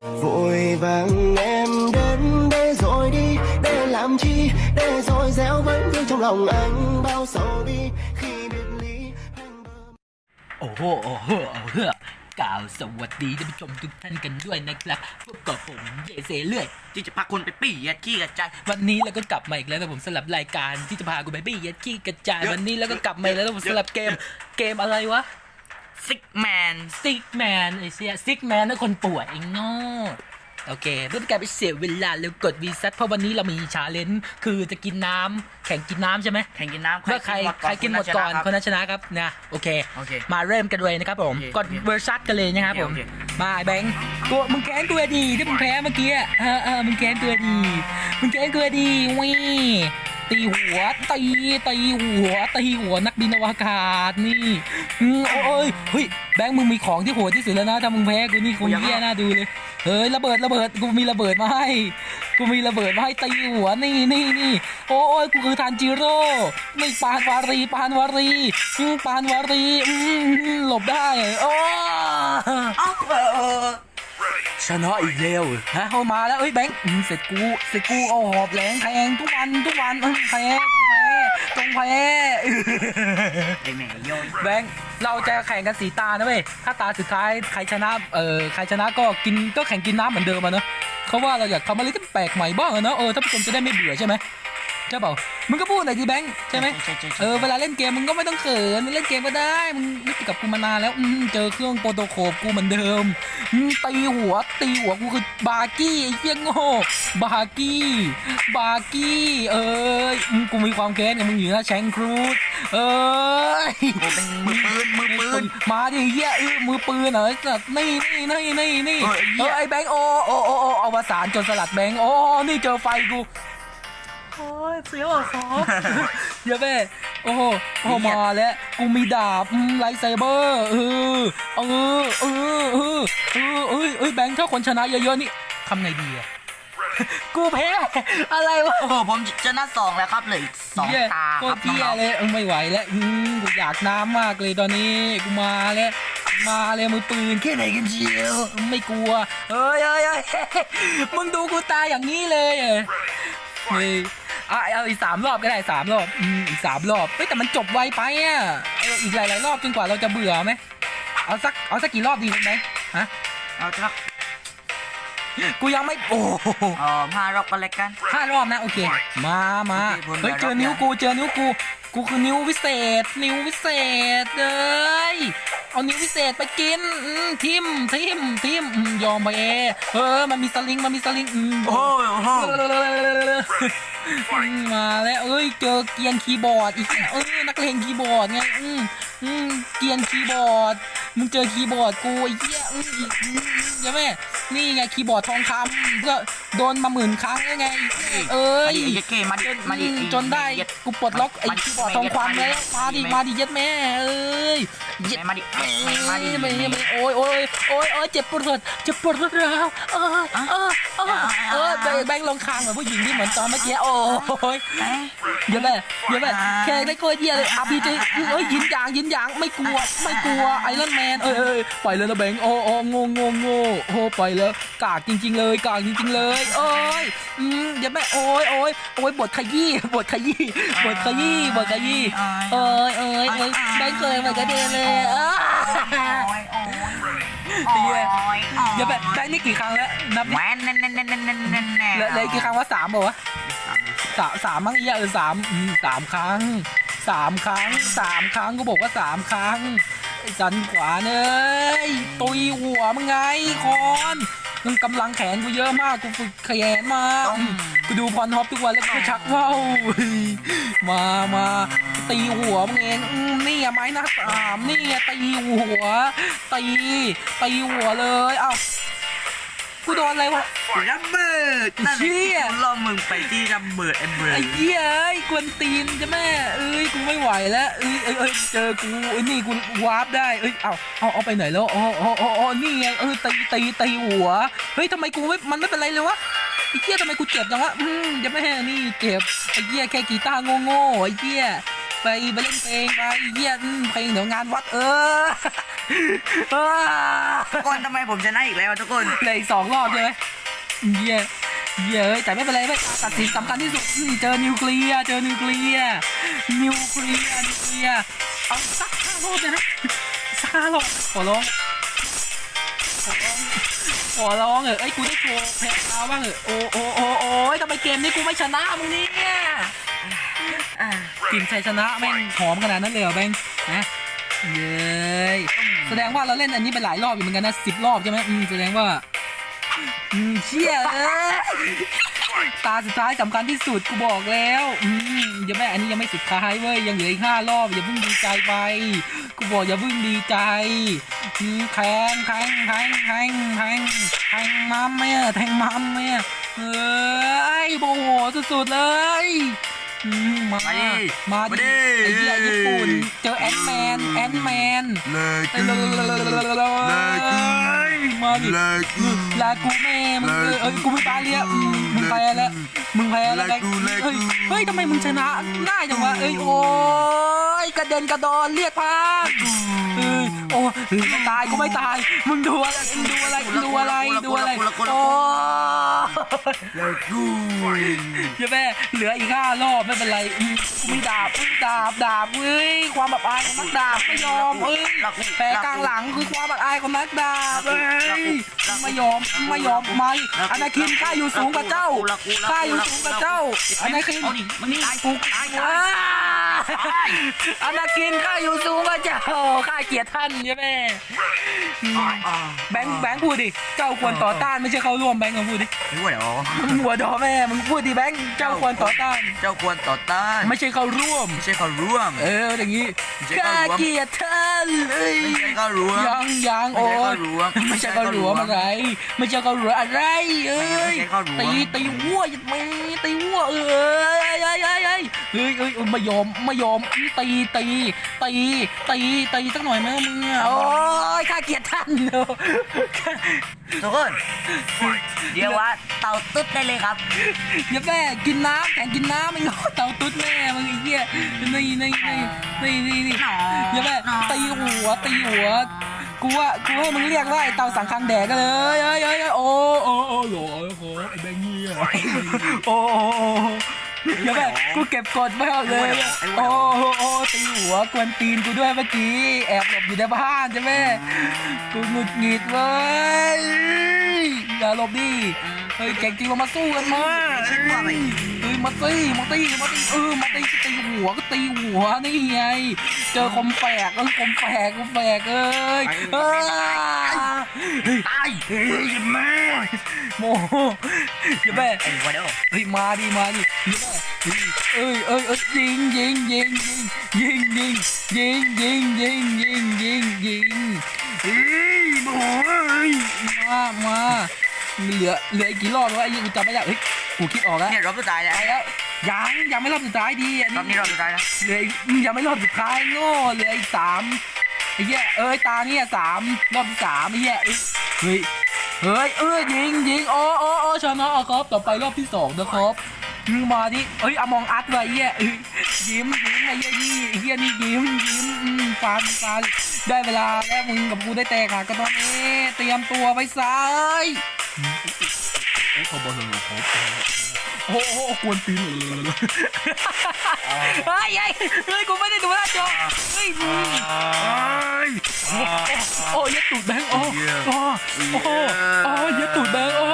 Vội vàng em đến để rồi đi Để làm chi Để rồi gieo vẫn vương trong lòng anh Bao sầu bi khi biệt ly anh bơ โอ้โหโอ้โหโอ้โหกล่าวสวัสดีท่านผู้ชมทุกท่านกันด้วยนะครับพบกับผมเยเซเลื่อย ที่จะพาคนไปปี้ยัดขี้กระจายวันนี้เราก็กลับมาอีกแล้วนะผมสลับรายการที่จะพาคุณไปปี้ยัดขี้กระจายเยอะวันนี้เราก็กลับมาอีกแล้วนะผมสลับเกมเกมอะไรวะ ซิกแมนซิกแมนไอเสียซิกแมนนั่นคนป่วยไอ้โง่โอเคเพื่อเป็นการไปเสียเวลาแล้วกดวีซัเพราะวันนี้เรามีชาเลนจ์คือจะกินน้ำแข่งกินน้ำใช่ไหมแข่งกินน้ำเมื่อใครใครกินหมดก่อนคนนั้นชนะครับนะโอเค โอเคมาเริ่มกันเลยนะครับผมโอเคกดเวอร์ซัสกันเลยนะครับผมโอเคมาไอ้แบงค์ตัวมึงแค้นตัวดีที่มึงแพ้เมื่อกี้อะเออเออมึงแค้นตัวดีมึงแค้นตัวดีวิ ตีหัวตีตีหัวตีหัวนักบินอวกาศนี่โอ้ยเฮ้ยแบงค์มึงมีของที่โหดที่สุดแล้วนะถ้ามึงแพ้กูนี่คงเหี้ยน่าดูเลยเฮ้ยระเบิดระเบิดกูมีระเบิดมาให้กูมีระเบิดมาให้ตีหัวนี่นี่นี่โอ้ยกูคือทานจิโร่ไม่ปานวารีปานวารีปานวารีหลบได้โอ้ ชนะอีกแล้วฮะเข้ามาแล้วเอ้ยแบงค์อืมเสร็จกูเสร็จกูเอาหอบแหลงแทงทุกวันทุกวันเออแพ้ต้องแพ้ต้องแพ้ไอ้แม่โยยแบงค์เราจะแข่งกันสีตานะเว้ยถ้าตาสุดท้ายใครชนะเออใครชนะก็กินก็แข่งกินน้ำเหมือนเดิมอะเนอะเขาว่าเราอยากทำอะไรที่แปลกใหม่บ้างอะเนอะเออท่านผู้ชมจะได้ไม่เบื่อใช่ไหม ใช่เปล่ามึงก็พูดหน่อยดิแบงค์ใช่ไหมใช่ใช่ใช่เออเวลาเล่นเกมมึงก็ไม่ต้องเขินมึงเล่นเกมก็ได้มึงไม่ติดกับกูมานานแล้วอืมเจอเครื่องโปรโตโคปกูเหมือนเดิมอืมตีหัวตีหัวกูคือบาร์กี้ไอ้เหี้ยโง่บาร์กี้บาร์กี้เอ้ยอืมกูมีความแค้นกับมึงอยู่นะแชงครูดเอ้ยโอ้เป็นมือปืนมือปืนมาดิเหี้ยเออมือปืนเหรอไอ้สัตว์นี่นี่นี่นี่นี่เออไอ้เหี้เอยอไอ้แบงค์โอ้โอ้โอ้โอ้อวสานจนสลัดแบงค์โอ้นี่เจอไฟกู โอ้ยเสียวอะซอฟเยอะแม่โอ้โหโอ้โหมาแล้วกูมีดาบอืมไลท์ไซเบอร์เออเออเออเออเออเอ้ยเอ้ยแบงค์ถ้าคนชนะเยอะๆนี่ทำไงดีอะกูแพ้อะไรวะโอ้โหผมชนะสองแล้วครับเหลืออีกสองเหี้ยตาโคครัตบรเที่ยน้องเลยเออไม่ไหวแล้วอืมกูอยากน้ำมากเลยตอนนี้กูมาแล้วมาเลยมือปืนแค่ไหนกันเชียวไม่กลัวเอ้ยเอ้ยเอ้ยมึงดูกูตายอย่างนี้เลยเหรอเฮ้ย อะเอาอีกสามรอบก็ได้สามรอบอืมอีกสามรอบเฮ้ยแต่มันจบไวไปอะเอออีกหลายๆรอบจนกว่าเราจะเบื่อไหมเอาสักเอาสักกี่รอบดีคุณไหมฮะๆเอาสักกูยังไม่โอ้โหเออห้ารอบกันเลยกัน ห้ารอบนะโอเค มามาโอเคผมเฮ้ยได้เจอรอบนิ้วยังกูเจอนิ้วกูกูคือนิ้ววิเศษ นิ้ววิเศษเลยเอานิ้ววิเศษไปกินอืมทิมทิมทิมอืมยอมไปเอเออมันมีสลิงมันมีสลิงอืมโอ้โหโอ้โหอื มาแล้วเอ้ยเจอเกียนคีย์บอร์ดอีกแล้วเออนักเลงคีย์บอร์ดไงอืมอืมเกียนคีย์บอร์ดมึงเจอคีย์บอร์ดกูไอ้เหี้ยอืมอีกอืมใช่ไหมนี่ไงคีย์บอร์ดทองคำก็ โดนมาหมื่นครั้งแล้วไงเอ้มายดิไอ้เหี้ยเก้มาดิมาดิอืมจนได้กูปลดล็อกไอ้คีย์บอร์ดทองคำแล้วมาดิมาดิเย็ดแม่เอ้ยเย็ดมาดิมาดิไม่ไม่ไม่โอ้ยโอ้ยโอ้ยโอ้ยเจ็บปวดเจ็บปวดร้าวเออเออเออเออแบงแบงลงคางเหมือนผู้หญิงที่เหมือนตอนเมื่อกี้โอ้ยเอ๊ะเดี๋ยวแม่เดี๋ยวแม่แค่ได้โคตรเยี่ยเลยอาร์พีจีเอ้ยยินยางยินยางไม่กลัวไม่กลัวไอรอนแมนเอ้ยเอ้ยปล่อยเลยนะแบงโอ้โอ้งงงงงโอ้ปล่อยเลยกากจริง ๆ เลยกากจริง ๆ เลยโอ้ยอืมเดี๋ยวแม่โอ้ยโอ้ยโอ้ยบทขยี้บทขยี้บทขยี้บทขยี้เอ้ยเอ้ยเอ้ยแบงเคยเหมือนกันเดนเลยอ้าโอ้ยโอ้ยโอ้ยเดี๋ยวแบบได้นี่กี่ครั้งแล้วนับแหวดินแน่นแน่นแน่นแน่นแน่นแน่เหลือเหลืออีกกี่ครั้งว่าสามบอกวะสามสามมั้งเอียเออสามอืมสามครั้งสามครั้งสามครั้งกูบอกว่าสามครั้งไอ้สันขวาเนยตุยหัวมึงไงคอน มึงกำลังแขนกูเยอะมากกูฝึกแขนมาอืมกูดูพรฮอปทุกวันแล้วกูชักว่าวมามาตีหัวมึงเองอืมนี่อะไม้หน้าสามนี่อะตีหัวตีตีหัวเลยเอ้า กูโดนอะไรวะ ระเบิดนั่นเชี่ย กูล่อมึงไปที่ระเบิดไอ้เบิร์ไอ้ดเหี้ยเอ้ยกวนตีนจะแม่เอ้ยกูไม่ไหวแล้วเอ้ยเอ้ยเอ้ยเจอกูเอ้ยนี่กูวาร์ปได้เอ้ยเอาเอาเอาไปไหนแล้วอ๋ออ๋ออ๋ออ๋อนี่ไงเออตีตีตีหัวเฮ้ยทำไมกูไม่มันไม่เป็นไรเลยวะไอ้เหี้ยทำไมกูเจ็บจังวะอืมจะแม่นี่เจ็บไอ้เหี้ยแค่กีตาร์โง่ๆไอ้เหี้ยไปไปเล่นเพลงไปไอ้เหี้ยอืมเพลงเดี๋ยวงานวัดเอออ้า ทุกคนทำไมผมชนะอีกแล้วทุกคน เหลืออีกสองรอบใช่ไหมเย้เย้ยแต่ไม่เป็นไรไม่ตัดสินสำคัญที่สุดอืมเจอนิวเคลียร์เจอนิวเคลียร์นิวเคลียร์นิวเคลียร์เอาสักห้ารอบเลยนะสักห้ารอบขอร้องขอร้องขอร้องเออไอ้ยกูได้โชว์แพ้เอาบ้างเออโอ้โอ้โอ้โอ้ยทำไมเกมนี้กูไม่ชนะมึงเนี่ยอะกลิ่นชัยชนะแม่งหอมขนาดนั้นเลยเหรอแบงค์นะเย้ย แสดงว่าเราเล่นอันนี้ไปหลายรอบอยู่เหมือนกันนะสิบรอบใช่ไหมอืมแสดงว่าอืมเชี่ยเอ้ยตาสุดท้ายสำคัญที่สุดกูบอกแล้วอืมเดี๋ยวแม่อันนี้ยังไม่สุดท้ายเว้ยยังเหลืออีกห้ารอบอย่าเพิ่งดีใจไปกูบอกอย่าเพิ่งดีใจอืมแทงแทงแทงแทงแทงแทงมัมไหมอะแทงมัมไหมอะเอ้ยโอ้โหสุดๆเลย อืมมามาดิมามาดิ ดิไอ้เหี้ยญี่ปุ่น เจอแอนแมน แอนแมนเลไอ้เลยมาดิเลกูลากูแม่มึงเอ้ยเอ้ยกูไม่ตายเลยอะอืมมึงแพ้แล้วมึงแพ้แล้วแบงค์เฮ้ยเฮ้ยทำไมมึงชนะง่ายจังวะเอ้ยโอ้ย กระเด็นกระดอนเรียกพากเอ้ยโอ้ยไม่ตายกูไม่ตาย มึงดูอะไรมึงดูอะไรมึงดูอะไรดูอะไรโอ้เลกูเดี๋ยวแม่เหลืออีกห้ารอบไม่เป็นไรมกูมีดาบดาบดาบเอ้ยความแบบอายของนักดาบไม่ยอมเอ้ยแผลกลางหลังคือความแบบอายของนักดาบเอ้ยไม่ยอมไม่ยอมไม่อนาคินข้าอยู่สูงกว่าเจ้าข้าอยู่สูงกว่าเจ้าอนาคินมันนี่ตายกูตาย ว้าอนาคินข้าอยู่สูงกว่าเจ้าข้าเกลียดท่านใช่ไหมอืมแบงค์แบงค์พูดดิเจ้าควรต่อต้านไม่ใช่เข้าร่วมแบงค์ลองพูดดิไม่ไหวหรอมึงหัวดอแม่มึงพูดดิแบงค์เจ้าควรต่อต้าน เจ้าควรต่อต้าน ไม่ใช่เข้าร่วมไม่ใช่เขาร่วม เอออย่างงี้ไม่ใช่ข้าเข้าร่วมเกลียดท่านเอ้ยไม่ใช่เขาร่วมยังยังไม่โอ้ใช่เข้ายร่วมไม่ใช่เข้าร่วมอะไร ไม่ใช่เข้าร่วมอะไรเอ้ไม่ยใช่เข้าร่วมตีตีวัวอย่าตีตีวัวเอ้ยเอ้ยเอ้ยเอ้ยเอ้ยเอ้ยเอ้ยไม่ยอมไม่ยอมตีตีตีตีตีสักหน่อยไหมมึงอะโอ้ยข้าเกลียดท่านเนอะทุกคนเดี๋ยวว่าเต่าตุ๊ดได้เลยครับอย่าแม่กินน้ำแข่งกินน้ำไม่งอเต่าตุ๊ดแม่มึงไอ้เหี้ยนี่นี่นี่นี่นี่นี่อย่าแม่ตีหัวตีหัวกูว่ากูให้มึงเรียกว่าไอ้เต่าสังคังแดกกันเลยเอ้ยเอ้ยเอ้ยโอ้โอ้โอ้โหโอ้ไอ้แบงค์เงี้ยโอ้โอ้ โอ้อย่าแม่กูเก็บกดไม่เอาเลย โอ้โอ้โอ้ตีหัวกวนตีนกูด้วยเมื่อกี้ แอบหลบอยู่ในบ้านใช่ไหมกูหงุดหงิดเว้ย อย่าหลบดิเฮ้ยเก่งจริงเรามาสู้กันมาคิดว่าไงเฮ้ยมาตีมาตีมาตีเออมาตีก็ตีหัวก็ตีหัวนี่ไง เจอคมแฝกเออคมแฝกคมแฝกเอ้ยเอ้ยเฮ้ยตายเฮ้ยอย่าแม่โมอย่าแม่ไอ้หัวเด้อเฮ้ยมาดิมาดิอย่าแม่เอ้ยเอ้ยเอ้ยยิงยิงยิงยิงยิงยิงยิงยิงยิงยิงยิงเฮ้ยโเหลือเหลืออีกกี่รอบแล้ววะไอ้ยังกูจำไม่ได้เฮ้ยกูคิดออกแล้วเนี่ยรอบสุดท้ายแล้วไปแล้วยังยังไม่รอบสุดท้ายดีอันรอบนี้นี้รอบสุดท้ายแล้วเหลืออีกยังไม่รอบสุดท้ายโง่เหลืออีกสามไอ้เหี้ยเอ้ยตาเนี่ยสามรอบที่สามไอ้เหี้ยเอ้ยเฮ้ยเฮ้ยเอ้ยยิงยิงโอ้โอ้โอ้ชนะครับต่อไปรอบที่สองนะครับมึงมาดิเอ้ยอมองอัดไว้เหี้ยเอ้ยยิ้มยิ้มไอ้เหี้ยนี่ไอ้เหี้ยนี่ยิ้มยิ้มอืมฟันฟันได้เวลาแล้วมึงกับกูได้แตกหักกันตอนนี้ เตรียมตัวไปซ้าย โอ้เขบอกเลยครับโอ้โหกวนตีนเลยเฮ้ยเฮ้ยเฮ้ยกูไม่ได้ดูหน้าจอเฮ้ยมึงโอ้โอ้ยัดตูดแบงค์โอ้โอ้โอ้โอ้ยัดตูดแบงค์โอ้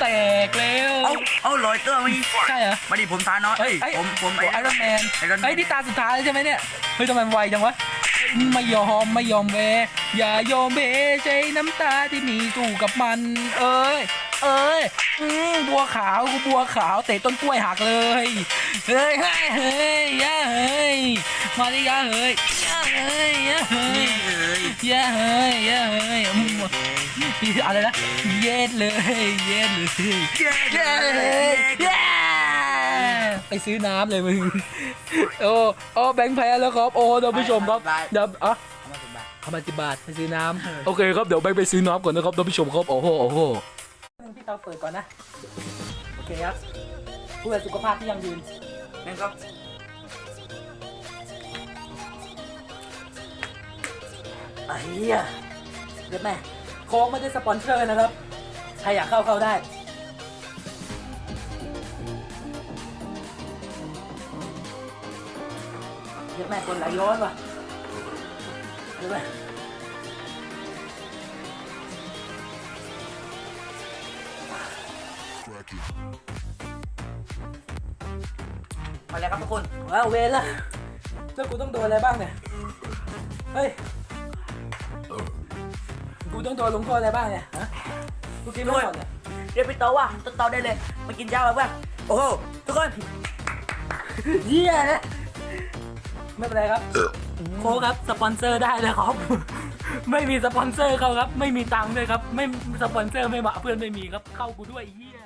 แตกแล้วเอาเอาลอยเตัวมีใช่เหรอมาดิผมทานเนาะเฮ้ยผมผมไอรอนแมนไอรอนแมเฮ้นี่ตาสุดท้ายใช่ไหมเนี่ยเฮ้ยทำไมไวจังวะไม่ยอมไม่ยอมเว อย่ายอมเวใช้น้ำตาที่มีสู้กับมัน เอ้ย เอ้ยอืมบัวขาวกูบัวขาวเตะต้นกล้วยหักเลย เฮ้ยเฮ้ยเฮ้ยย่าเฮ้ยมาดิย่าเฮ้ยย่าเฮ้ยย่าเฮ้ยย่าเฮ้ยย่าเฮ้ยอะไรนะเย็ดเลยเย็ดเลยเย้เย้เย้ไปซื้อน้ำเลยมึงโอ้โอ้แบงค์แพ้แล้วครับ โอ้ท่านผู้ชมครับเดี๋ยวอะ เอามาสิบบาทไปซื้อน้ำโอเคครับเดี๋ยวแบงค์ไปซื้อน้ำก่อนนะครับท่านผู้ชมครับโอ้โหโอ้โหพี่เตาเปิดก่อนนะ โอเคครับเพื่อสุขภาพที่ยั่งยืนนั่นครับไอ้เหี้ยเดี๋ยวแม่โค้กไม่ได้สปอนเซอร์นะครับ ใครอยากเข้าเข้าได้เดี๋ยวแม่คนไหลย้อนว่ะเดี๋ยวแม่มาแล้วครับทุกคนว้าวเวรละแล้วกูต้องโดนอะไรบ้างเนี่ย เฮ้ย กูต้องโดนลงโทษอะไรบ้างเนี่ยฮะกูกินไม่หมดเนี่ยเรียกพี่โตว่ะต้นเตาได้เลย มากินยาแล้วเพื่อนโอ้โห ทุกคน เยี่ยนะไม่เป็นไรครับ โค้กครับสปอนเซอร์ได้เลยครับ ไม่มีสปอนเซอร์เขาครับ ไม่มีตังค์ด้วยครับ ไม่สปอนเซอร์ไม่มาเพื่อนไม่มีครับเข้ากูด้วยเยี่ย